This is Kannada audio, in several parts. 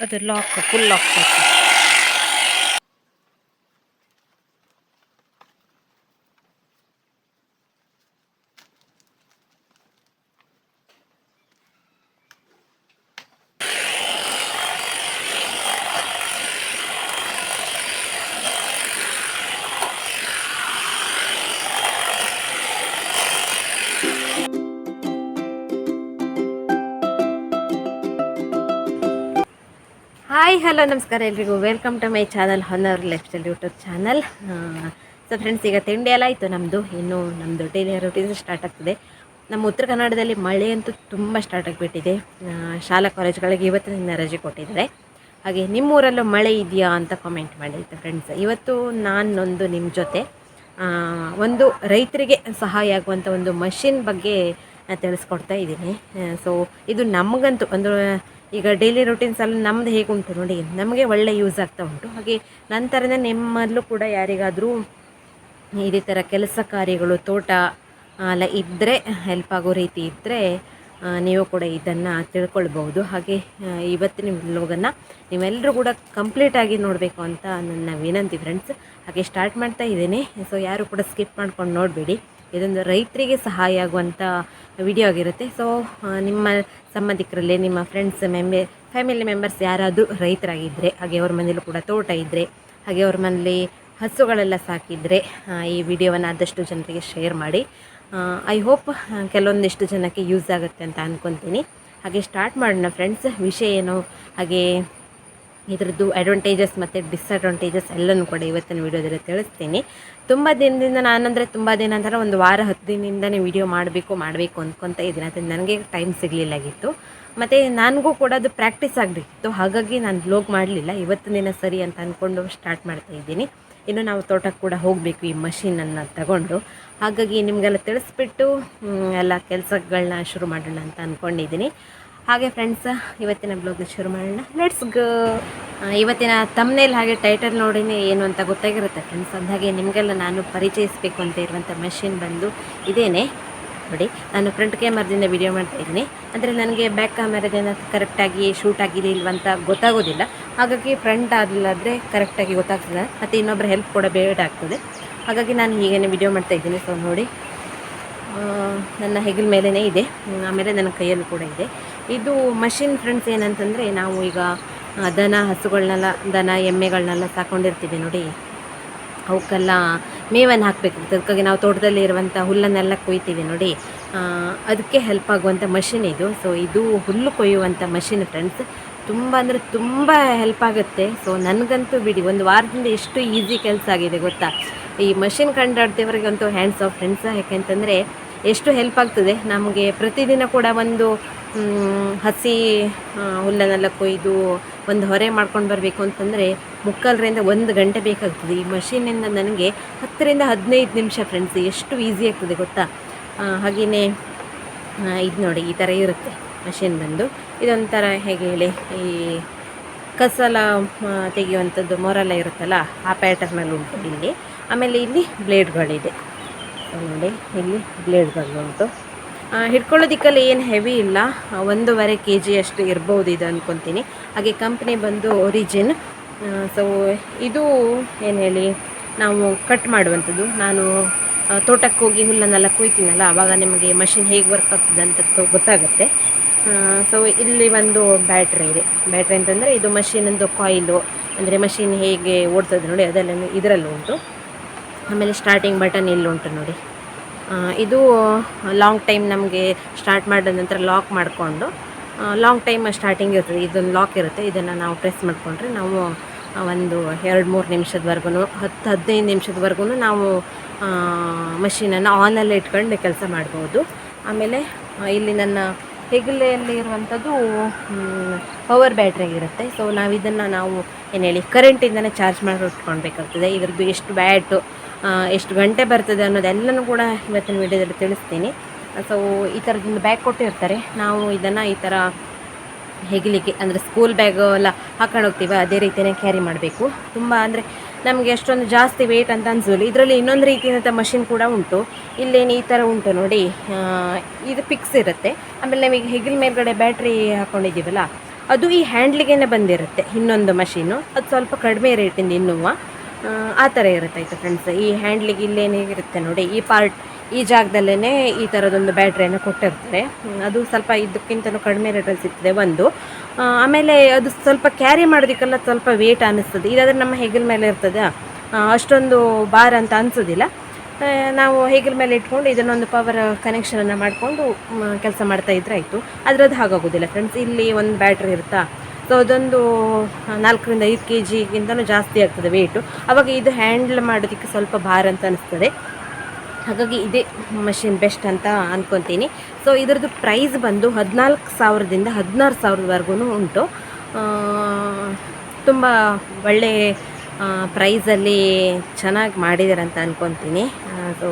ಅದು ಲಾಕ್ ಫುಲ್ ಲಾಕ್ ಬೇಕು ಹಾಯ್, ಹಲೋ, ನಮಸ್ಕಾರ ಎಲ್ರಿಗೂ. Welcome to my channel Honnavar lifestyle YouTube channel so friends ಈಗ ತಿಂಡಿ ಎಲ್ಲ ಆಯಿತು ನಮ್ಮದು ಇನ್ನು ನಮ್ಮದು ಡೈಲಿ ರೂಟೀನ್ ಸ್ಟಾರ್ಟ್ ಆಗ್ತದೆ. ನಮ್ಮ ಉತ್ತರ ಕನ್ನಡದಲ್ಲಿ ಮಳೆ ಅಂತೂ ತುಂಬ ಸ್ಟಾರ್ಟ್ ಆಗಿಬಿಟ್ಟಿದೆ. ಶಾಲಾ ಕಾಲೇಜುಗಳಿಗೆ ಇವತ್ತಿನ ರಜೆ ಕೊಟ್ಟಿದ್ದಾರೆ. ಹಾಗೆ ನಿಮ್ಮೂರಲ್ಲೂ ಮಳೆ ಇದೆಯಾ ಅಂತ ಕಾಮೆಂಟ್ ಮಾಡಿ ಫ್ರೆಂಡ್ಸ್ ಇವತ್ತು ನಾನೊಂದು ನಿಮ್ಮ ಜೊತೆ ಒಂದು ರೈತರಿಗೆ ಸಹಾಯ ಆಗುವಂಥ ಒಂದು ಮಷಿನ್ ಬಗ್ಗೆ ತಿಳಿಸ್ಕೊಡ್ತಾ ಇದ್ದೀನಿ. ಸೊ ಇದು ನಮಗಂತೂ ಒಂದು ಈಗ ಡೈಲಿ ರುಟೀನ್ಸಲ್ಲಿ ನಮ್ಮದು ಹೇಗೆ ಉಂಟು ನೋಡಿ, ನಮಗೆ ಒಳ್ಳೆ ಯೂಸ್ ಆಗ್ತಾ ಉಂಟು. ಹಾಗೆ ನಂತರನೇ ನಿಮ್ಮಲ್ಲೂ ಕೂಡ ಯಾರಿಗಾದರೂ ಇದೇ ಥರ ಕೆಲಸ ಕಾರ್ಯಗಳು, ತೋಟ ಎಲ್ಲ ಇದ್ದರೆ ಹೆಲ್ಪ್ ಆಗೋ ರೀತಿ ಇದ್ದರೆ ನೀವು ಕೂಡ ಇದನ್ನು ತಿಳ್ಕೊಳ್ಬಹುದು. ಹಾಗೆ ಇವತ್ತಿನ ವ್ಲೋಗನ್ನು ನೀವೆಲ್ಲರೂ ಕೂಡ ಕಂಪ್ಲೀಟಾಗಿ ನೋಡಬೇಕು ಅಂತ ನನ್ನ ವಿನಂತಿ ಫ್ರೆಂಡ್ಸ್ ಹಾಗೆ ಸ್ಟಾರ್ಟ್ ಮಾಡ್ತಾ ಇದ್ದೀನಿ. ಸೊ ಯಾರು ಕೂಡ ಸ್ಕಿಪ್ ಮಾಡ್ಕೊಂಡು ನೋಡಬೇಡಿ. ಇದೊಂದು ರೈತರಿಗೆ ಸಹಾಯ ಆಗುವಂಥ ವಿಡಿಯೋ ಆಗಿರುತ್ತೆ. ಸೊ ನಿಮ್ಮ ಸಂಬಂಧಿಕರಲ್ಲಿ, ನಿಮ್ಮ ಫ್ರೆಂಡ್ಸ್ ಮೆಂಬೆ ಫ್ಯಾಮಿಲಿ ಮೆಂಬರ್ಸ್ ಯಾರಾದರೂ ರೈತರಾಗಿದ್ದರೆ ಹಾಗೆ ಅವ್ರ ಮನೇಲೂ ಕೂಡ ತೋಟ ಇದ್ದರೆ ಹಾಗೆ ಅವ್ರ ಮನೇಲಿ ಹಸುಗಳೆಲ್ಲ ಸಾಕಿದರೆ ಈ ವಿಡಿಯೋವನ್ನು ಆದಷ್ಟು ಜನರಿಗೆ ಶೇರ್ ಮಾಡಿ. ಐ ಹೋಪ್ ಕೆಲವೊಂದಿಷ್ಟು ಜನಕ್ಕೆ ಯೂಸ್ ಆಗುತ್ತೆ ಅಂತ ಅಂದ್ಕೊತೀನಿ ಹಾಗೆ ಸ್ಟಾರ್ಟ್ ಮಾಡೋಣ ಫ್ರೆಂಡ್ಸ್ ವಿಷಯ ಏನು? ಹಾಗೆ ಇದರದ್ದು ಅಡ್ವಾಂಟೇಜಸ್ ಮತ್ತು ಡಿಸ್ಅಡ್ವಾಂಟೇಜಸ್ ಎಲ್ಲನೂ ಕೂಡ ಇವತ್ತಿನ ವೀಡಿಯೋದಲ್ಲಿ ತಿಳಿಸ್ತೀನಿ. ತುಂಬ ದಿನದಿಂದ ನಾನಂದರೆ ತುಂಬ ದಿನ ಅಂದರೆ ಒಂದು ವಾರ ಹತ್ತು ದಿನದಿಂದನೇ ವಿಡಿಯೋ ಮಾಡಬೇಕು ಮಾಡಬೇಕು ಅಂದ್ಕೊತ ಇದ್ದೀನಿ. ಅದನ್ನು ನನಗೆ ಟೈಮ್ ಸಿಗಲಿಲ್ಲಾಗಿತ್ತು. ಮತ್ತು ನನಗೂ ಕೂಡ ಅದು ಪ್ರಾಕ್ಟೀಸ್ ಆಗಬೇಕಿತ್ತು ಹಾಗಾಗಿ ನಾನು ಬ್ಲೋಗ್ ಮಾಡಲಿಲ್ಲ. ಇವತ್ತು ದಿನ ಸರಿ ಅಂತ ಅಂದ್ಕೊಂಡು ಸ್ಟಾರ್ಟ್ ಮಾಡ್ತಾ ಇದ್ದೀನಿ. ಇನ್ನು ನಾವು ತೋಟಕ್ಕೆ ಕೂಡ ಹೋಗಬೇಕು ಈ ಮಷೀನನ್ನು ತಗೊಂಡು. ಹಾಗಾಗಿ ನಿಮಗೆಲ್ಲ ತಿಳಿಸ್ಬಿಟ್ಟು ಎಲ್ಲ ಕೆಲಸಗಳನ್ನ ಶುರು ಮಾಡೋಣ ಅಂತ ಅಂದ್ಕೊಂಡಿದ್ದೀನಿ ಹಾಗೆ ಫ್ರೆಂಡ್ಸ್ ಇವತ್ತಿನ ಬ್ಲಾಗ್ನ ಶುರು ಮಾಡೋಣ. ಲೆಟ್ಸ್ ಗ ಇವತ್ತಿನ ತಮ್ಮನೇಲಿ ಹಾಗೆ ಟೈಟಲ್ ನೋಡಿನೇ ಏನು ಅಂತ ಗೊತ್ತಾಗಿರುತ್ತೆ ಫ್ರೆಂಡ್ಸ್ ಅಂದಾಗೆ ನಿಮಗೆಲ್ಲ ನಾನು ಪರಿಚಯಿಸಬೇಕು ಅಂತ ಇರುವಂಥ ಮೆಷಿನ್ ಬಂದು ಇದೇನೆ. ನೋಡಿ, ನಾನು ಫ್ರಂಟ್ ಕ್ಯಾಮರಾದಿಂದ ವಿಡಿಯೋ ಮಾಡ್ತಾ ಇದ್ದೀನಿ. ಅಂದರೆ ನನಗೆ ಬ್ಯಾಕ್ ಕ್ಯಾಮರಾದಿಂದ ಕರೆಕ್ಟಾಗಿ ಶೂಟ್ ಆಗಿದೆ ಇಲ್ವಂತ ಗೊತ್ತಾಗೋದಿಲ್ಲ. ಹಾಗಾಗಿ ಫ್ರಂಟ್ ಆಗಲಾದರೆ ಕರೆಕ್ಟಾಗಿ ಗೊತ್ತಾಗ್ತದೆ. ಮತ್ತು ಇನ್ನೊಬ್ಬರ ಹೆಲ್ಪ್ ಕೂಡ ಬೇಡ ಆಗ್ತದೆ. ಹಾಗಾಗಿ ನಾನು ಹೀಗೇನೆ ವಿಡಿಯೋ ಮಾಡ್ತಾ ಇದ್ದೀನಿ. ಸೊ ನೋಡಿ. ನನ್ನ ಹೆಗಲ ಮೇಲೇ ಇದೆ. ಆಮೇಲೆ ನನ್ನ ಕೈಯಲ್ಲಿ ಕೂಡ ಇದೆ. ಇದು ಮಷಿನ್ ಫ್ರೆಂಡ್ಸ್ ಏನಂತಂದರೆ ನಾವು ಈಗ ದನ ಹಸುಗಳನ್ನೆಲ್ಲ ದನ ಎಮ್ಮೆಗಳನ್ನೆಲ್ಲ ಸಾಕೊಂಡಿರ್ತೀವಿ ನೋಡಿ. ಅವಕ್ಕೆಲ್ಲ ಮೇವನ್ನು ಹಾಕಬೇಕು ಅದಕ್ಕಾಗಿ ನಾವು ತೋಟದಲ್ಲಿ ಇರುವಂಥ ಹುಲ್ಲನ್ನೆಲ್ಲ ಕೊಯ್ತೀವಿ ನೋಡಿ. ಅದಕ್ಕೆ ಹೆಲ್ಪ್ ಆಗುವಂಥ ಮಷಿನ್ ಇದು. ಸೊ ಇದು ಹುಲ್ಲು ಕೊಯ್ಯುವಂಥ ಮಷಿನ್ ಫ್ರೆಂಡ್ಸ್ ತುಂಬ ಅಂದರೆ ತುಂಬ ಹೆಲ್ಪ್ ಆಗುತ್ತೆ. ಸೊ ನನಗಂತೂ ಬಿಡಿ, ಒಂದು ವಾರದಿಂದ ಎಷ್ಟು ಈಸಿ ಕೆಲಸ ಆಗಿದೆ ಗೊತ್ತಾ? ಈ ಮಷಿನ್ ಕಂಡಾಡ್ದವ್ರಿಗಂತೂ ಹ್ಯಾಂಡ್ಸ್ ಆಫ್ ಫ್ರೆಂಡ್ಸ್ ಯಾಕೆಂತಂದರೆ ಎಷ್ಟು ಹೆಲ್ಪ್ ಆಗ್ತದೆ? ನಮಗೆ ಪ್ರತಿದಿನ ಕೂಡ ಒಂದು ಹಸಿ ಹುಲ್ಲನ್ನೆಲ್ಲ ಕೊಯ್ದು ಒಂದು ಹೊರೆ ಮಾಡ್ಕೊಂಡು ಬರಬೇಕು ಅಂತಂದರೆ ಮುಕ್ಕಾಲರಿಂದ ಒಂದು ಗಂಟೆ ಬೇಕಾಗ್ತದೆ. ಈ ಮಷೀನಿಂದ ನನಗೆ ಹತ್ತರಿಂದ ಹದಿನೈದು ನಿಮಿಷ ಫ್ರೆಂಡ್ಸ್ ಎಷ್ಟು ಈಸಿ ಆಗ್ತದೆ ಗೊತ್ತಾ? ಹಾಗೆಯೇ ಇದು ನೋಡಿ, ಈ ಥರ ಇರುತ್ತೆ ಮಷೀನ್ ಬಂದು. ಇದೊಂಥರ ಹೇಗೆ ಹೇಳಿ, ಈ ಕಸಲ ತೆಗೆಯುವಂಥದ್ದು ಮೊರೆಲ್ಲ ಇರುತ್ತಲ್ಲ, ಆ ಪ್ಯಾಟರ್ನಲ್ಲಿ ಉಂಟು ಇಲ್ಲಿ. ಆಮೇಲೆ ಇಲ್ಲಿ ಬ್ಲೇಡ್ಗಳಿದೆ ನೋಡಿ. ಇಲ್ಲಿ ಬ್ಲೇಡ್ ಆ, ಹಿಡ್ಕೊಳ್ಳೋದಿಕ್ಕಲ್ಲಿ ಏನು ಹೆವಿ ಇಲ್ಲ. ಒಂದೂವರೆ ಕೆ ಜಿ ಅಷ್ಟು ಇರ್ಬೋದು ಇದು ಅಂದ್ಕೊತೀನಿ ಹಾಗೆ ಕಂಪ್ನಿ ಬಂದು ಒರಿಜಿನ್ ಸೊ ಇದು ಏನು ಹೇಳಿ ನಾವು ಕಟ್ ಮಾಡುವಂಥದ್ದು. ನಾನು ತೋಟಕ್ಕೆ ಹೋಗಿ ಹುಲ್ಲನ್ನೆಲ್ಲ ಕುಯ್ತೀನಲ್ಲ ಆವಾಗ ನಿಮಗೆ ಮಷಿನ್ ಹೇಗೆ ವರ್ಕ್ ಆಗ್ತದೆ ಅಂತ ಗೊತ್ತಾಗುತ್ತೆ. ಸೊ ಇಲ್ಲಿ ಒಂದು ಬ್ಯಾಟ್ರಿ ಇದೆ. ಬ್ಯಾಟ್ರಿ ಅಂತಂದರೆ ಇದು ಮಷಿನಿಂದು ಕಾಯಿಲು ಅಂದರೆ ಮಷಿನ್ ಹೇಗೆ ಓಡ್ತದೆ ನೋಡಿ ಅದೆಲ್ಲ ಇದರಲ್ಲಿ ಉಂಟು. ಆಮೇಲೆ ಸ್ಟಾರ್ಟಿಂಗ್ ಬಟನ್ ಇಲ್ಲಿ ಉಂಟು ನೋಡಿ. ಇದು ಲಾಂಗ್ ಟೈಮ್ ನಮಗೆ ಸ್ಟಾರ್ಟ್ ಮಾಡಿದ ನಂತರ ಲಾಕ್ ಮಾಡಿಕೊಂಡು ಲಾಂಗ್ ಟೈಮ್ ಸ್ಟಾರ್ಟಿಂಗ್ ಇರ್ತದೆ. ಇದೊಂದು ಲಾಕ್ ಇರುತ್ತೆ. ಇದನ್ನು ನಾವು ಪ್ರೆಸ್ ಮಾಡಿಕೊಂಡ್ರೆ ನಾವು ಒಂದು ಎರಡು, ಮೂರು ನಿಮಿಷದವರೆಗೂ ಹತ್ತು, ಹದಿನೈದು ನಿಮಿಷದವರೆಗೂ ನಾವು ಮಷೀನನ್ನು ಆನಲ್ಲಿ ಇಟ್ಕೊಂಡು ಕೆಲಸ ಮಾಡ್ಬೋದು. ಆಮೇಲೆ ಇಲ್ಲಿ ನನ್ನ ಹೆಗಲೆಯಲ್ಲಿ ಇರುವಂಥದ್ದು ಪವರ್ ಬ್ಯಾಟ್ರಿ ಇರುತ್ತೆ. ಸೊ ನಾವು ಇದನ್ನು ನಾವು ಏನು ಹೇಳಿ ಕರೆಂಟಿಂದನೇ ಚಾರ್ಜ್ ಮಾಡಿ ಇಟ್ಕೊಳ್ಬೇಕಾಗ್ತದೆ ಇದ್ರದ್ದು ಎಷ್ಟು ಬ್ಯಾಟು ಎಷ್ಟು ಗಂಟೆ ಬರ್ತದೆ ಅನ್ನೋದೆಲ್ಲನೂ ಕೂಡ ಇವತ್ತಿನ ವಿಡಿಯೋದಲ್ಲಿ ತಿಳಿಸ್ತೀನಿ. ಸೊ ಈ ಥರದಿಂದ ಬ್ಯಾಗ್ ಕೊಟ್ಟಿರ್ತಾರೆ. ನಾವು ಇದನ್ನು ಈ ಥರ ಹೆಗಲಿಕ್ಕೆ, ಅಂದರೆ ಸ್ಕೂಲ್ ಬ್ಯಾಗ್ ಎಲ್ಲ ಹಾಕೊಂಡು ಹೋಗ್ತೀವ, ಅದೇ ರೀತಿಯೇ ಕ್ಯಾರಿ ಮಾಡಬೇಕು. ತುಂಬ ಅಂದರೆ ನಮಗೆ ಎಷ್ಟೊಂದು ಜಾಸ್ತಿ ವೆಯ್ಟ್ ಅಂತ ಅನ್ಸೋಲ್ಲ ಇದರಲ್ಲಿ ಇನ್ನೊಂದು ರೀತಿಯಾದಂಥ ಮಷಿನ್ ಕೂಡ ಉಂಟು. ಇಲ್ಲೇನು ಈ ಥರ ಉಂಟು ನೋಡಿ. ಇದು ಫಿಕ್ಸ್ ಇರುತ್ತೆ. ಆಮೇಲೆ ನಮಗೆ ಹೆಗಲ್ ಮೇಲ್ಗಡೆ ಬ್ಯಾಟ್ರಿ ಹಾಕ್ಕೊಂಡಿದ್ದೀವಲ್ಲ ಅದು ಈ ಹ್ಯಾಂಡ್ಲಿಗೇನೆ ಬಂದಿರುತ್ತೆ ಇನ್ನೊಂದು ಮಷೀನು ಅದು ಸ್ವಲ್ಪ ಕಡಿಮೆ ರೇಟಿಂದ ಇನ್ನುವ. ಆ, ಥರ ಇರುತ್ತೆ ಆಯಿತು ಫ್ರೆಂಡ್ಸ್ ಈ ಹ್ಯಾಂಡ್ಲಿಗೆ ಇಲ್ಲೇನೇ ಇರುತ್ತೆ ನೋಡಿ. ಈ ಪಾರ್ಟ್ ಈ ಜಾಗದಲ್ಲೇ ಈ ಥರದೊಂದು ಬ್ಯಾಟ್ರಿಯನ್ನು ಕೊಟ್ಟಿರ್ತಾರೆ. ಅದು ಸ್ವಲ್ಪ ಇದಕ್ಕಿಂತಲೂ ಕಡಿಮೆ ರೇಟಲ್ಲಿ ಸಿಗ್ತದೆ ಒಂದು. ಆಮೇಲೆ ಅದು ಸ್ವಲ್ಪ ಕ್ಯಾರಿ ಮಾಡೋದಕ್ಕೆಲ್ಲ ಸ್ವಲ್ಪ ವೇಟ್ ಅನ್ನಿಸ್ತದೆ. ಇದಾದರೆ ನಮ್ಮ ಹೆಗಲ್ ಮೇಲೆ ಇರ್ತದೆ? ಅಷ್ಟೊಂದು ಬಾರ್ ಅಂತ ಅನಿಸೋದಿಲ್ಲ. ನಾವು ಹೆಗಲ್ ಮೇಲೆ ಇಟ್ಕೊಂಡು ಇದನ್ನೊಂದು ಪವರ್ ಕನೆಕ್ಷನನ್ನು ಮಾಡಿಕೊಂಡು ಕೆಲಸ ಮಾಡ್ತಾ ಇದ್ರೆ ಆಯಿತು. ಅದರದ್ದು ಹಾಗಾಗೋದಿಲ್ಲ ಫ್ರೆಂಡ್ಸ್ ಇಲ್ಲಿ ಒಂದು ಬ್ಯಾಟ್ರಿ ಇರುತ್ತಾ? ಸೊ ಅದೊಂದು ನಾಲ್ಕರಿಂದ ಐದು ಕೆ ಜಿಗಿಂತಲೂ ಜಾಸ್ತಿ ಆಗ್ತದೆ ವೆಯ್ಟು ಆವಾಗ ಇದು ಹ್ಯಾಂಡಲ್ ಮಾಡೋದಕ್ಕೆ ಸ್ವಲ್ಪ ಭಾರ ಅಂತ ಅನಿಸ್ತದೆ. ಹಾಗಾಗಿ ಇದೇ ಮಷಿನ್ ಬೆಸ್ಟ್ ಅಂತ ಅಂದ್ಕೊತೀನಿ ಸೊ ಇದರದ್ದು ಪ್ರೈಸ್ ಬಂದು ಹದಿನಾಲ್ಕು ಸಾವಿರದಿಂದ ಹದಿನಾರು ಸಾವಿರದವರೆಗೂ ಉಂಟು. ತುಂಬ ಒಳ್ಳೆ ಪ್ರೈಸಲ್ಲಿ ಚೆನ್ನಾಗಿ ಮಾಡಿದ್ದಾರೆ ಅಂತ ಅಂದ್ಕೊತೀನಿ ಸೊ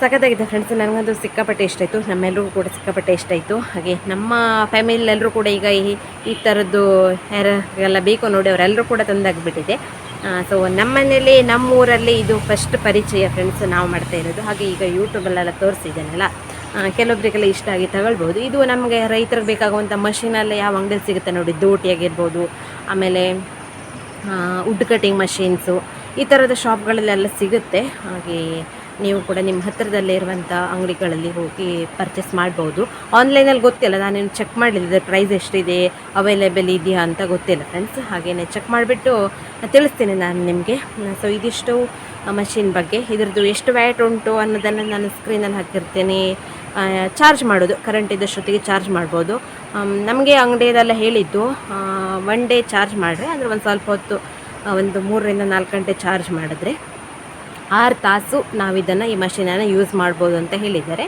ಸಖತ್ತಾಗಿದೆ ಫ್ರೆಂಡ್ಸ್ ನನಗಂತೂ ಸಿಕ್ಕಾಪಟ್ಟೆ ಇಷ್ಟ ಆಯಿತು. ನಮ್ಮೆಲ್ಲರಿಗೂ ಕೂಡ ಸಿಕ್ಕಾಪಟ್ಟೆ ಇಷ್ಟ ಆಯಿತು. ಹಾಗೆ ನಮ್ಮ ಫ್ಯಾಮಿಲಿಯೆಲ್ಲರೂ ಕೂಡ ಈಗ ಈ ಈ ಥರದ್ದು ಯಾರಿಗೆಲ್ಲ ಬೇಕು ನೋಡಿ ಅವರೆಲ್ಲರೂ ಕೂಡ ತಂದಾಗಿಬಿಟ್ಟಿದೆ. ಸೊ ನಮ್ಮನೇಲಿ ನಮ್ಮ ಊರಲ್ಲಿ ಇದು ಫಸ್ಟ್ ಪರಿಚಯ ಫ್ರೆಂಡ್ಸ್ ನಾವು ಮಾಡ್ತಾ ಇರೋದು. ಹಾಗೆ ಈಗ ಯೂಟ್ಯೂಬಲ್ಲೆಲ್ಲ ತೋರಿಸಿದ್ದೇನಲ್ಲ ಕೆಲವೊಬ್ಬರಿಗೆಲ್ಲ ಇಷ್ಟ ಆಗಿ ತಗೊಳ್ಬೋದು ಇದು ನಮಗೆ ರೈತರಿಗೆ ಬೇಕಾಗುವಂಥ ಮಷೀನಲ್ಲಿ ಯಾವ ಅಂಗಡಿಯಲ್ಲಿ ಸಿಗುತ್ತೆ ನೋಡಿ, ದೋಟಿ ಆಗಿರ್ಬೋದು, ಆಮೇಲೆ ವುಡ್ ಕಟಿಂಗ್ ಮಷೀನ್ಸು ಈ ಥರದ ಶಾಪ್ಗಳಲ್ಲೆಲ್ಲ ಸಿಗುತ್ತೆ. ಹಾಗೆ ನೀವು ಕೂಡ ನಿಮ್ಮ ಹತ್ತಿರದಲ್ಲೇ ಇರುವಂಥ ಅಂಗಡಿಗಳಲ್ಲಿ ಹೋಗಿ ಪರ್ಚೇಸ್ ಮಾಡ್ಬೋದು. ಆನ್ಲೈನಲ್ಲಿ ಗೊತ್ತಿಲ್ಲ ನಾನೇನು ಚೆಕ್ ಮಾಡಲಿಲ್ಲ ಪ್ರೈಸ್ ಎಷ್ಟಿದೆ ಅವೈಲೇಬಲ್ ಇದೆಯಾ ಅಂತ ಗೊತ್ತಿಲ್ಲ ಫ್ರೆಂಡ್ಸ್ ಹಾಗೆಯೇ ಚೆಕ್ ಮಾಡಿಬಿಟ್ಟು ತಿಳಿಸ್ತೀನಿ ನಾನು ನಿಮಗೆ. ಸೊ ಇದಿಷ್ಟು ಮಷಿನ್ ಬಗ್ಗೆ. ಇದ್ರದ್ದು ಎಷ್ಟು ವ್ಯಾಟ್ ಉಂಟು ಅನ್ನೋದನ್ನು ನಾನು ಸ್ಕ್ರೀನಲ್ಲಿ ಹಾಕಿರ್ತೀನಿ. ಚಾರ್ಜ್ ಮಾಡೋದು ಕರೆಂಟ್ ಇದ್ದಷ್ಟೊತ್ತಿಗೆ ಚಾರ್ಜ್ ಮಾಡ್ಬೋದು. ನಮಗೆ ಅಂಗಡಿಯಲ್ಲೆಲ್ಲ ಹೇಳಿದ್ದು ಒನ್ ಡೇ ಚಾರ್ಜ್ ಮಾಡಿದ್ರೆ ಅಂದರೆ ಒಂದು ಸ್ವಲ್ಪ ಹೊತ್ತು ಒಂದು ಮೂರರಿಂದ ನಾಲ್ಕು ಗಂಟೆ ಚಾರ್ಜ್ ಮಾಡಿದ್ರೆ ಆರು ತಾಸು ನಾವು ಇದನ್ನು ಈ ಮಷೀನನ್ನು ಯೂಸ್ ಮಾಡ್ಬೋದು ಅಂತ ಹೇಳಿದ್ದಾರೆ.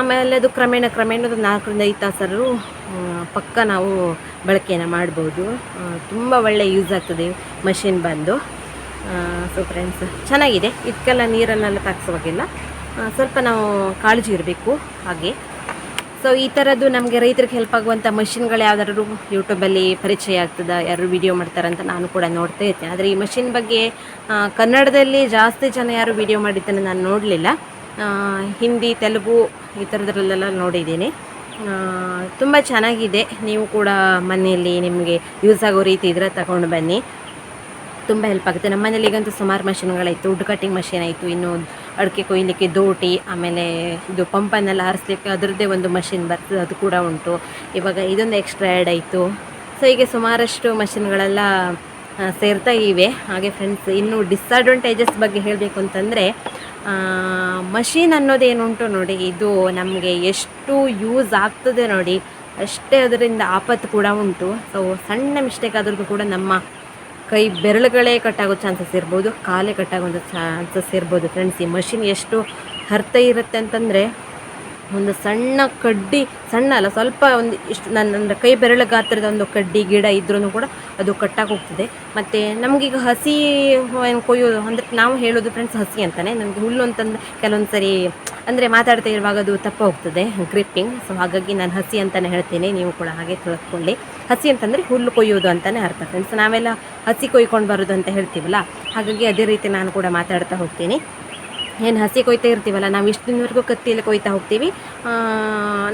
ಆಮೇಲೆ ಅದು ಕ್ರಮೇಣ ಕ್ರಮೇಣ ಒಂದು ನಾಲ್ಕರಿಂದ ಐದು ತಾಸರು ಪಕ್ಕ ನಾವು ಬಳಕೆಯನ್ನು ಮಾಡ್ಬೋದು. ತುಂಬ ಒಳ್ಳೆ ಯೂಸ್ ಆಗ್ತದೆ ಮಷಿನ್ ಬಂದು. ಸೊ ಫ್ರೆಂಡ್ಸ್ ಚೆನ್ನಾಗಿದೆ. ಇದಕ್ಕೆಲ್ಲ ನೀರನ್ನೆಲ್ಲ ತಾಗಿಸುವಾಗಿಲ್ಲ ಸ್ವಲ್ಪ ನಾವು ಕಾಳಜಿ ಇರಬೇಕು ಹಾಗೆ. ಸೊ ಈ ಥರದ್ದು ನಮಗೆ ರೈತರಿಗೆ ಹೆಲ್ಪ್ ಆಗುವಂಥ ಮಷಿನ್ಗಳು ಯಾವ್ದಾದ್ರು ಯೂಟ್ಯೂಬಲ್ಲಿ ಪರಿಚಯ ಆಗ್ತದೆ, ಯಾರು ವಿಡಿಯೋ ಮಾಡ್ತಾರಂತ ನಾನು ಕೂಡ ನೋಡ್ತಾ ಇರ್ತೇನೆ. ಆದರೆ ಈ ಮಷಿನ್ ಬಗ್ಗೆ ಕನ್ನಡದಲ್ಲಿ ಜಾಸ್ತಿ ಜನ ಯಾರು ವಿಡಿಯೋ ಮಾಡಿದ್ದನ್ನು ನಾನು ನೋಡಲಿಲ್ಲ. ಹಿಂದಿ, ತೆಲುಗು ಈ ಥರದ್ರಲ್ಲೆಲ್ಲ ನೋಡಿದ್ದೀನಿ. ತುಂಬ ಚೆನ್ನಾಗಿದೆ. ನೀವು ಕೂಡ ಮನೆಯಲ್ಲಿ ನಿಮಗೆ ಯೂಸ್ ಆಗೋ ರೀತಿ ಇದ್ರೆ ತಗೊಂಡು ಬನ್ನಿ. ತುಂಬ ಹೆಲ್ಪ್ ಆಗುತ್ತೆ. ನಮ್ಮ ಮನೇಲಿ ಈಗಂತೂ ಸುಮಾರು ಮಷಿನ್ಗಳಾಯಿತು ವುಡ್ ಕಟ್ಟಿಂಗ್ ಮಷಿನ್ ಆಯಿತು. ಇನ್ನು ಅಡಿಕೆ ಕೊಯ್ಲಿಕ್ಕೆ ದೋಟಿ, ಆಮೇಲೆ ಇದು ಪಂಪನ್ನೆಲ್ಲ ಹಾರಿಸ್ಲಿಕ್ಕೆ ಅದರದ್ದೇ ಒಂದು ಮಷಿನ್ ಬರ್ತದೆ, ಅದು ಕೂಡ ಉಂಟು. ಇವಾಗ ಇದೊಂದು ಎಕ್ಸ್ಟ್ರಾ ಆ್ಯಡ್ ಆಯಿತು. ಸೊ ಹೀಗೆ ಸುಮಾರಷ್ಟು ಮಷಿನ್ಗಳೆಲ್ಲ ಸೇರ್ತಾ ಇವೆ. ಹಾಗೆ ಫ್ರೆಂಡ್ಸ್ ಇನ್ನು ಡಿಸ್ಅಡ್ವಾಂಟೇಜಸ್ ಬಗ್ಗೆ ಹೇಳಬೇಕು ಅಂತಂದರೆ ಮಷೀನ್ ಅನ್ನೋದೇನುಂಟು ನೋಡಿ, ಇದು ನಮಗೆ ಎಷ್ಟು ಯೂಸ್ ಆಗ್ತದೆ ನೋಡಿ, ಅಷ್ಟೇ ಅದರಿಂದ ಆಪತ್ತು ಕೂಡ ಉಂಟು. ಸೊ ಸಣ್ಣ ಮಿಸ್ಟೇಕ್ ಆದ್ರೂ ಕೂಡ ನಮ್ಮ ಕೈ ಬೆರಳುಗಳೇ ಕಟ್ಟಾಗೋ ಚಾನ್ಸಸ್ ಇರ್ಬೋದು, ಕಾಲೇ ಕಟ್ಟಾಗೋ ಚಾನ್ಸಸ್ ಇರ್ಬೋದು. ಫ್ರೆಂಡ್ಸ್ ಈ ಮಷಿನ್ ಎಷ್ಟು ಹರ್ತ ಇರುತ್ತೆ ಅಂತಂದರೆ ಒಂದು ಸಣ್ಣ ಕಡ್ಡಿ, ಸಣ್ಣ ಅಲ್ಲ, ಸ್ವಲ್ಪ ಒಂದು ಇಷ್ಟು ನನ್ನ ಕೈ ಬೆರಳ ಗಾತ್ರದ ಒಂದು ಕಡ್ಡಿ, ಗಿಡ ಇದ್ರೂ ಕೂಡ ಅದು ಕಟ್ಟಾಗಿ ಹೋಗ್ತದೆ. ಮತ್ತು ನಮಗೀಗ ಹಸಿ ಏನು ಕೊಯ್ಯೋದು ಅಂದರೆ ನಾವು ಹೇಳೋದು ಫ್ರೆಂಡ್ಸ್ ಹಸಿ ಅಂತಾನೆ. ನನಗೆ ಹುಲ್ಲು ಅಂತಂದ್ರೆ ಕೆಲವೊಂದು ಸರಿ ಅಂದರೆ ಮಾತಾಡ್ತಾ ಇರುವಾಗ ಅದು ತಪ್ಪ ಹೋಗ್ತದೆ ಗ್ರಿಪ್ಪಿಂಗ್ ಸೊ ಹಾಗಾಗಿ ನಾನು ಹಸಿ ಅಂತಲೇ ಹೇಳ್ತೀನಿ. ನೀವು ಕೂಡ ಹಾಗೆ ತಿಳ್ಕೊಳ್ಳಿ. ಹಸಿ ಅಂತಂದರೆ ಹುಲ್ಲು ಕೊಯ್ಯೋದು ಅಂತಲೇ ಅರ್ಥ ಫ್ರೆಂಡ್ಸ್ ನಾವೆಲ್ಲ ಹಸಿ ಕೊಯ್ಕೊಂಡು ಬರೋದು ಅಂತ ಹೇಳ್ತೀವಲ್ಲ, ಹಾಗಾಗಿ ಅದೇ ರೀತಿ ನಾನು ಕೂಡ ಮಾತಾಡ್ತಾ ಹೋಗ್ತೀನಿ. ಏನು ಹಸಿ ಕೊಯ್ತಾ ಇರ್ತೀವಲ್ಲ, ನಾವು ಇಷ್ಟು ದಿನವರೆಗೂ ಕತ್ತಿಯಲ್ಲಿ ಕೊಯ್ತಾ ಹೋಗ್ತೀವಿ.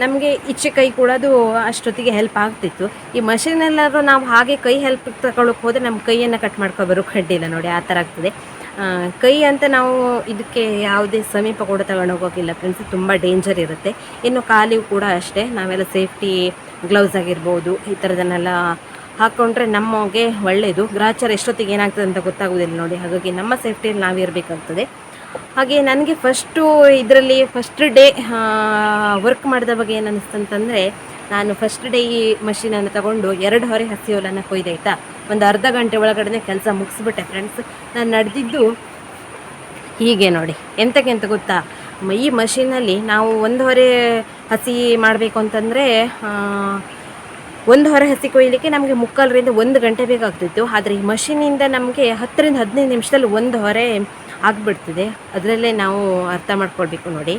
ನಮಗೆ ಇಚ್ಚೆ ಕೈ ಕೂಡ ಅದು ಅಷ್ಟೊತ್ತಿಗೆ ಹೆಲ್ಪ್ ಆಗ್ತಿತ್ತು. ಈ ಮಷಿನಲ್ಲಾದರೂ ನಾವು ಹಾಗೆ ಕೈ ಹೆಲ್ಪ್ ತಗೊಳಕ್ಕೆ ಹೋದರೆ ನಮ್ಮ ಕೈಯನ್ನು ಕಟ್ ಮಾಡ್ಕೊಬರೋ ಕಡ್ಡಿಲ್ಲ ನೋಡಿ, ಆ ಥರ ಆಗ್ತದೆ. ಕೈ ಅಂತ ನಾವು ಇದಕ್ಕೆ ಯಾವುದೇ ಸಮೀಪ ಕೂಡ ತಗೊಂಡೋಗೋಗಿಲ್ಲ ಫ್ರೆಂಡ್ಸ್ ತುಂಬ ಡೇಂಜರ್ ಇರುತ್ತೆ. ಇನ್ನು ಕಾಲಿಗೂ ಕೂಡ ಅಷ್ಟೇ, ನಾವೆಲ್ಲ ಸೇಫ್ಟಿ ಗ್ಲೌಸ್ ಆಗಿರ್ಬೋದು, ಈ ಥರದನ್ನೆಲ್ಲ ಹಾಕ್ಕೊಂಡ್ರೆ ನಮಗೆ ಒಳ್ಳೆಯದು ಗ್ರಾಚಾರ ಎಷ್ಟೊತ್ತಿಗೆ ಏನಾಗ್ತದೆ ಅಂತ ಗೊತ್ತಾಗೋದಿಲ್ಲ ನೋಡಿ, ಹಾಗಾಗಿ ನಮ್ಮ ಸೇಫ್ಟಿಯಲ್ಲಿ ನಾವಿರಬೇಕಾಗ್ತದೆ ಹಾಗೆ ನನಗೆ ಫಸ್ಟು ಇದರಲ್ಲಿ ಫಸ್ಟ್ ಡೇ ವರ್ಕ್ ಮಾಡಿದ ಬಗ್ಗೆ ಏನು ಅಂತಂದರೆ, ನಾನು ಫಸ್ಟ್ ಡೇ ಈ ಮಷೀನನ್ನು ತಗೊಂಡು ಎರಡು ಹೊರೆ ಹಸಿ ಹುಲ್ಲನ್ನು ಕೊಯ್ದಾಯ್ತಾ ಒಂದು ಅರ್ಧ ಗಂಟೆ ಒಳಗಡೆ ಕೆಲಸ ಮುಗಿಸ್ಬಿಟ್ಟೆ ಫ್ರೆಂಡ್ಸ್ ನಾನು ನಡೆದಿದ್ದು ಹೀಗೆ ನೋಡಿ. ಎಂತಕ್ಕೆ ಅಂತ ಗೊತ್ತಾ ಈ ಮಷೀನಲ್ಲಿ ನಾವು ಒಂದು ಹೊರೆ ಹಸಿ ಮಾಡಬೇಕು ಅಂತಂದರೆ ಒಂದು ಹೊರೆ ಹಸಿ ಕೊಯ್ಲಿಕ್ಕೆ ನಮಗೆ ಮುಕ್ಕಾಲರಿಂದ ಒಂದು ಗಂಟೆ ಬೇಕಾಗ್ತಿತ್ತು. ಆದರೆ ಈ ಮಷೀನಿಂದ ನಮಗೆ ಹತ್ತರಿಂದ ಹದಿನೈದು ನಿಮಿಷದಲ್ಲಿ ಒಂದು ಹೊರೆ ಆಗಿಬಿಡ್ತದೆ. ಅದರಲ್ಲೇ ನಾವು ಅರ್ಥ ಮಾಡ್ಕೊಳ್ಬೇಕು ನೋಡಿ.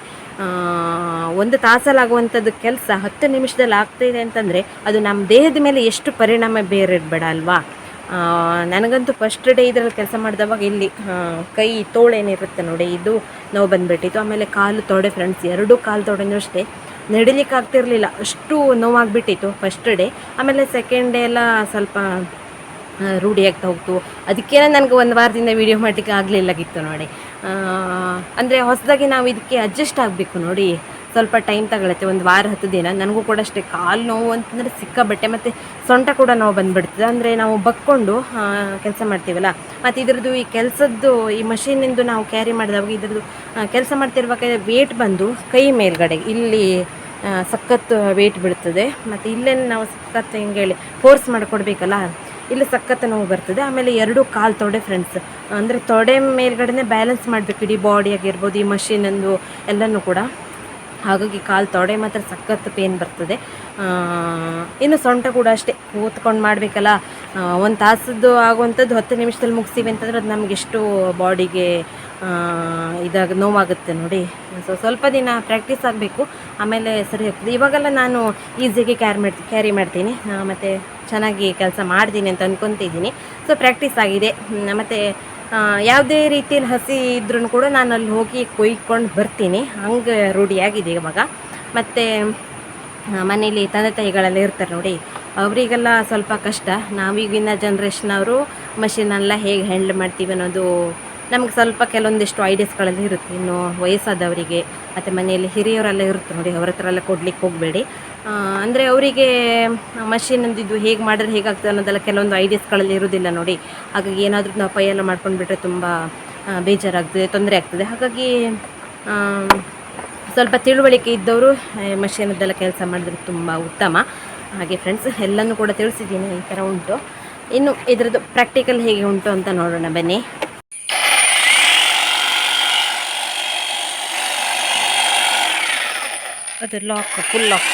ಒಂದು ತಾಸಲ್ಲಾಗುವಂಥದ್ದು ಕೆಲಸ ಹತ್ತು ನಿಮಿಷದಲ್ಲಿ ಆಗ್ತಾಯಿದೆ ಅಂತಂದರೆ ಅದು ನಮ್ಮ ದೇಹದ ಮೇಲೆ ಎಷ್ಟು ಪರಿಣಾಮ ಬೇರಿಡ್ಬೇಡ ಅಲ್ವಾ? ನನಗಂತೂ ಫಸ್ಟ್ ಡೇ ಇದರಲ್ಲಿ ಕೆಲಸ ಮಾಡಿದವಾಗ ಇಲ್ಲಿ ಕೈ ತೋಳೇನಿರುತ್ತೆ ನೋಡಿ, ಇದು ನೋವು ಬಂದುಬಿಟ್ಟಿತ್ತು. ಆಮೇಲೆ ಕಾಲು ತೊಡೆ ಫ್ರೆಂಡ್ಸ್ ಎರಡೂ ಕಾಲು ತೊಡೆನೂ ಅಷ್ಟೇ. ನಡಿಲಿಕ್ಕೆ ಆಗ್ತಿರಲಿಲ್ಲ. ಅಷ್ಟು ನೋವಾಗಿಬಿಟ್ಟಿತ್ತು ಫಸ್ಟ್ ಡೇ ಆಮೇಲೆ ಸೆಕೆಂಡ್ ಡೇ ಎಲ್ಲ ಸ್ವಲ್ಪ ಆ, ರೂಢಿ ಆಗ್ತಾ ಹೋಗ್ತು. ಅದಕ್ಕೇನೆ ನನಗೆ ಒಂದು ವಾರದಿಂದ ವೀಡಿಯೋ ಮಾಡಲಿಕ್ಕೆ ಆಗಲಿಲ್ಲಾಗಿತ್ತು ನೋಡಿ. ಅಂದರೆ ಹೊಸದಾಗಿ ನಾವು ಇದಕ್ಕೆ ಅಡ್ಜಸ್ಟ್ ಆಗಬೇಕು ನೋಡಿ. ಸ್ವಲ್ಪ ಟೈಮ್ ತಗೊಳುತ್ತೆ ಒಂದು ವಾರ ಹತ್ತು ದಿನ. ನನಗೂ ಕೂಡ ಅಷ್ಟೇ ಕಾಲು ನೋವು ಅಂತಂದರೆ ಸಿಕ್ಕಾಬಟ್ಟೆ ಮತ್ತು ಸೊಂಟ ಕೂಡ ನೋವು ಬಂದುಬಿಡ್ತದೆ. ಅಂದರೆ ನಾವು ಬಕ್ಕೊಂಡು ಕೆಲಸ ಮಾಡ್ತೀವಲ್ಲ. ಮತ್ತು ಇದ್ರದ್ದು ಈ ಕೆಲಸದ್ದು ಈ ಮಷೀನಿಂದು ನಾವು ಕ್ಯಾರಿ ಮಾಡಿದಾಗ ಇದ್ರದ್ದು ಕೆಲಸ ಮಾಡ್ತಿರ್ಬೇಕಾದ್ರೆ ವೇಟ್ ಬಂದು ಕೈ ಮೇಲ್ಗಡೆ ಇಲ್ಲಿ ಸಖತ್ತು ಸಖತ್ ವೇಟ್ ಬೀಳ್ತದೆ. ಮತ್ತು ಇಲ್ಲೇ ನಾವು ಸಖತ್ತು ಹಿಂಗೆ ಹೇಳಿ ಫೋರ್ಸ್ ಮಾಡಿಕೊಡ್ಬೇಕಲ್ಲ. ಇಲ್ಲಿ ಸಖತ್ ನೋವು ಬರ್ತದೆ. ಆಮೇಲೆ ಎರಡು ಕಾಲು ತೊಡೆ ಫ್ರೆಂಡ್ಸ್ ಅಂದರೆ ತೊಡೆ ಮೇಲ್ಗಡೆನೇ ಬ್ಯಾಲೆನ್ಸ್ ಮಾಡಬೇಕು. ಇಡೀ ಬಾಡಿ ಆಗಿರ್ಬೋದು, ಈ ಮಷೀನಂದು ಎಲ್ಲನೂ ಕೂಡ. ಹಾಗಾಗಿ ಕಾಲು ತೊಡೆ ಮಾತ್ರ ಸಖತ್ತು ಪೇನ್ ಬರ್ತದೆ. ಇನ್ನು ಸೊಂಟ ಕೂಡ ಅಷ್ಟೇ. ಕೂತ್ಕೊಂಡು ಮಾಡಬೇಕಲ್ಲ. ಒಂದು ತಾಸದ್ದು ಆಗುವಂಥದ್ದು ಹತ್ತು ನಿಮಿಷದಲ್ಲಿ ಮುಗಿಸ್ತೀವಿ ಅಂತಂದ್ರೆ ಅದು ನಮಗೆಷ್ಟು ಬಾಡಿಗೆ ಇದಾಗ ನೋವಾಗುತ್ತೆ ನೋಡಿ. ಸೊ ಸ್ವಲ್ಪ ದಿನ ಪ್ರಾಕ್ಟೀಸ್ ಆಗಬೇಕು. ಆಮೇಲೆ ಸರಿ ಹೋಗ್ತದೆ. ಇವಾಗೆಲ್ಲ ನಾನು ಈಸಿಯಾಗಿ ಕ್ಯಾರಿ ಮಾಡ್ತೀನಿ ಕ್ಯಾರಿ ಮಾಡ್ತೀನಿ. ಮತ್ತು ಚೆನ್ನಾಗಿ ಕೆಲಸ ಮಾಡ್ತೀನಿ ಅಂತ ಅಂದ್ಕೊತಿದ್ದೀನಿ ಸೊ ಪ್ರಾಕ್ಟೀಸ್ ಆಗಿದೆ. ಮತ್ತು ಯಾವುದೇ ರೀತಿಯಲ್ಲಿ ಹಸಿ ಇದ್ರೂ ಕೂಡ ನಾನು ಅಲ್ಲಿ ಹೋಗಿ ಕೊಯ್ಕೊಂಡು ಬರ್ತೀನಿ. ಹಂಗೆ ರೂಢಿಯಾಗಿದೆ ಇವಾಗ ಮತ್ತು ಮನೇಲಿ ತಂದೆ ತಾಯಿಗಳೆಲ್ಲ ಇರ್ತಾರೆ ನೋಡಿ. ಅವರಿಗೆಲ್ಲ ಸ್ವಲ್ಪ ಕಷ್ಟ. ನಾವೀಗಿನ ಜನ್ರೇಷನವರು ಮಷಿನೆಲ್ಲ ಹೇಗೆ ಹ್ಯಾಂಡ್ಲ್ ಮಾಡ್ತೀವಿ ಅನ್ನೋದು ನಮ್ಗೆ ಸ್ವಲ್ಪ ಕೆಲವೊಂದಿಷ್ಟು ಐಡಿಯಾಸ್ಗಳೆಲ್ಲ ಇರುತ್ತೆ. ಇನ್ನು ವಯಸ್ಸಾದವರಿಗೆ, ಮತ್ತು ಮನೆಯಲ್ಲಿ ಹಿರಿಯವರೆಲ್ಲ ಇರುತ್ತೆ ನೋಡಿ, ಅವ್ರ ಹತ್ರ ಎಲ್ಲ ಕೊಡ್ಲಿಕ್ಕೆ ಹೋಗಬೇಡಿ. ಅಂದರೆ ಅವರಿಗೆ ಮಷೀನಂದು ಇದು ಹೇಗೆ ಮಾಡಿದ್ರೆ ಹೇಗಾಗ್ತದೆ ಅನ್ನೋದೆಲ್ಲ ಕೆಲವೊಂದು ಐಡಿಯಾಸ್ಗಳಲ್ಲಿ ಇರೋದಿಲ್ಲ ನೋಡಿ. ಹಾಗಾಗಿ ಏನಾದರೂ ನಾವು ಪೈ ಎಲ್ಲ ಮಾಡ್ಕೊಂಡು ಬಿಟ್ಟರೆ ತುಂಬ ಬೇಜಾರಾಗ್ತದೆ, ತೊಂದರೆ ಆಗ್ತದೆ. ಹಾಗಾಗಿ ಸ್ವಲ್ಪ ತಿಳುವಳಿಕೆ ಇದ್ದವರು ಮಷೀನದ್ದೆಲ್ಲ ಕೆಲಸ ಮಾಡಿದ್ರೆ ತುಂಬ ಉತ್ತಮ. ಹಾಗೆ ಫ್ರೆಂಡ್ಸ್ ಎಲ್ಲನೂ ಕೂಡ ತಿಳಿಸಿದ್ದೀನಿ ಈ ಥರ ಉಂಟು. ಇನ್ನು ಇದರದ್ದು ಪ್ರಾಕ್ಟಿಕಲ್ ಹೇಗೆ ಉಂಟು ಅಂತ ನೋಡೋಣ, ಬನ್ನಿ. ಅದು ಲಾಕ್ ಫುಲ್ ಲಾಕ್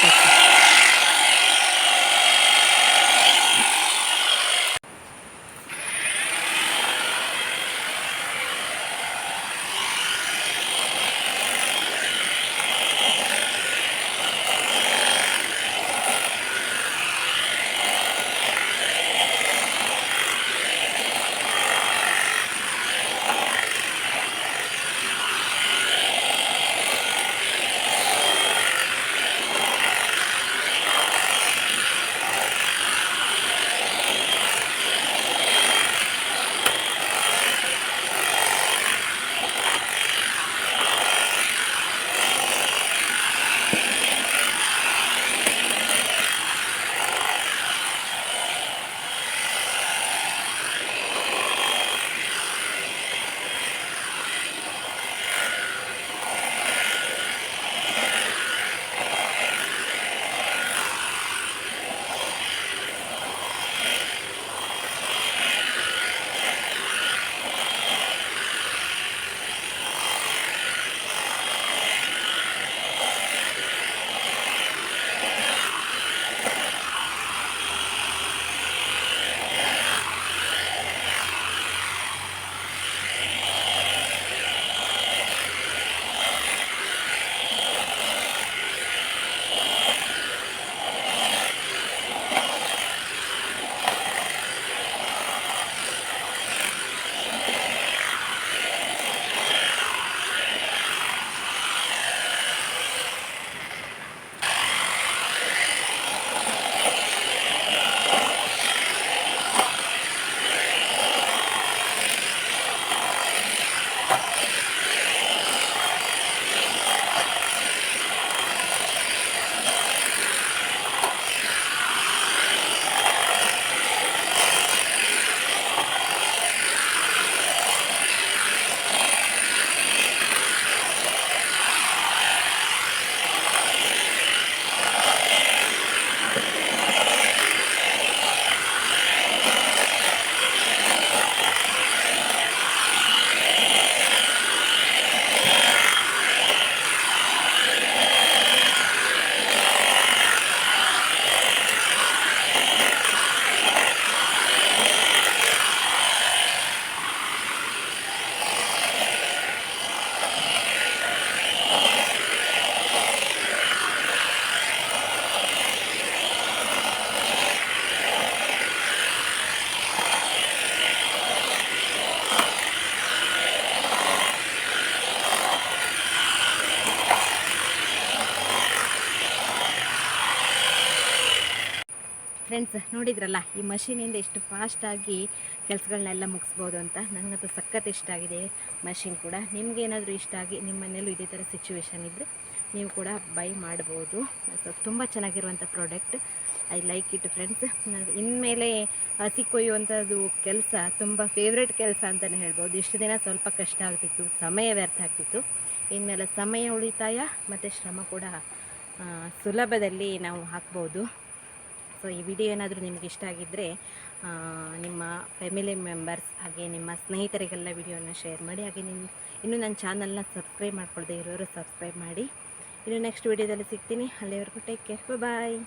ಫ್ರೆಂಡ್ಸ್ ನೋಡಿದ್ರಲ್ಲ, ಈ ಮಷೀನಿಂದ ಎಷ್ಟು ಫಾಸ್ಟಾಗಿ ಕೆಲಸಗಳನ್ನೆಲ್ಲ ಮುಗಿಸ್ಬೋದು ಅಂತ ನನಗಂತೂ ಸಖತ್ ಇಷ್ಟ ಆಗಿದೆ ಮಷೀನ್ ಕೂಡ. ನಿಮಗೇನಾದರೂ ಇಷ್ಟ ಆಗಿ ನಿಮ್ಮ ಮನೇಲೂ ಇದೇ ಥರ ಸಿಚುವೇಶನ್ ಇದ್ದರೆ ನೀವು ಕೂಡ ಬೈ ಮಾಡ್ಬೋದು. ಸೊ ತುಂಬ ಚೆನ್ನಾಗಿರುವಂಥ product I like it friends ಇನ್ಮೇಲೆ ಹಸಿ ಕೊಯ್ಯುವಂಥದ್ದು ಕೆಲಸ ತುಂಬ ಫೇವ್ರೆಟ್ ಕೆಲಸ ಅಂತಲೇ ಹೇಳ್ಬೋದು. ಇಷ್ಟು ದಿನ ಸ್ವಲ್ಪ ಕಷ್ಟ ಆಗ್ತಿತ್ತು, ಸಮಯ ವ್ಯರ್ಥ ಆಗ್ತಿತ್ತು. ಇನ್ಮೇಲೆ ಸಮಯ ಉಳಿತಾಯ ಮತ್ತು ಶ್ರಮ ಕೂಡ ಸುಲಭದಲ್ಲಿ ನಾವು ಹಾಕ್ಬೋದು. ಸೊ ಈ ವಿಡಿಯೋ ಏನಾದರೂ ನಿಮ್ಗೆ ಇಷ್ಟ ಆಗಿದ್ದರೆ ನಿಮ್ಮ ಫ್ಯಾಮಿಲಿ ಮೆಂಬರ್ಸ್ ಹಾಗೆ ನಿಮ್ಮ ಸ್ನೇಹಿತರಿಗೆಲ್ಲ ವಿಡಿಯೋನ ಶೇರ್ ಮಾಡಿ, ಹಾಗೆ ನಿಮ್ಮ ಇನ್ನೂ ನನ್ನ ಚಾನಲ್ನ ಸಬ್ಸ್ಕ್ರೈಬ್ ಮಾಡ್ಕೊಳ್ದೆ ಇರೋರು ಸಬ್ಸ್ಕ್ರೈಬ್ ಮಾಡಿ. ಇನ್ನು ನೆಕ್ಸ್ಟ್ ವಿಡಿಯೋದಲ್ಲಿ ಸಿಗ್ತೀನಿ. ಅಲ್ಲಿವರೆಗೂ ಟೇಕ್ ಕೇರ್ ಬಾಯ್